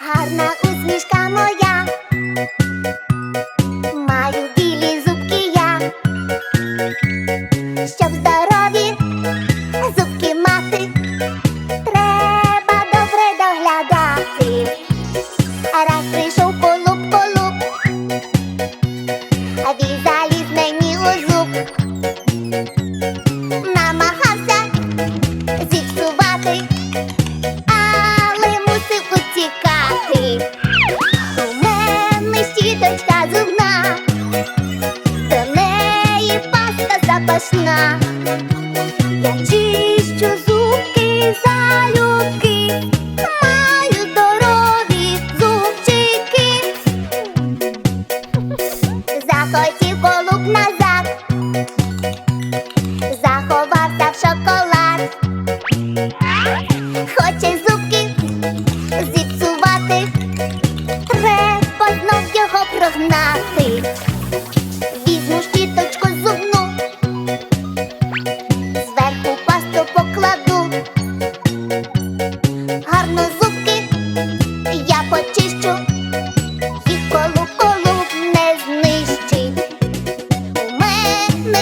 Гарна усмішка моя, маю білі зубки я, щоб здорові зубки мати, треба добре доглядати. Раз паста запашна. Я чищу зубки залюбки, маю здорові зубчики. Захотів колуб назад, заховався в шоколад. Хоче зубки зіпсувати, треба знов його прогнати.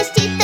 Мене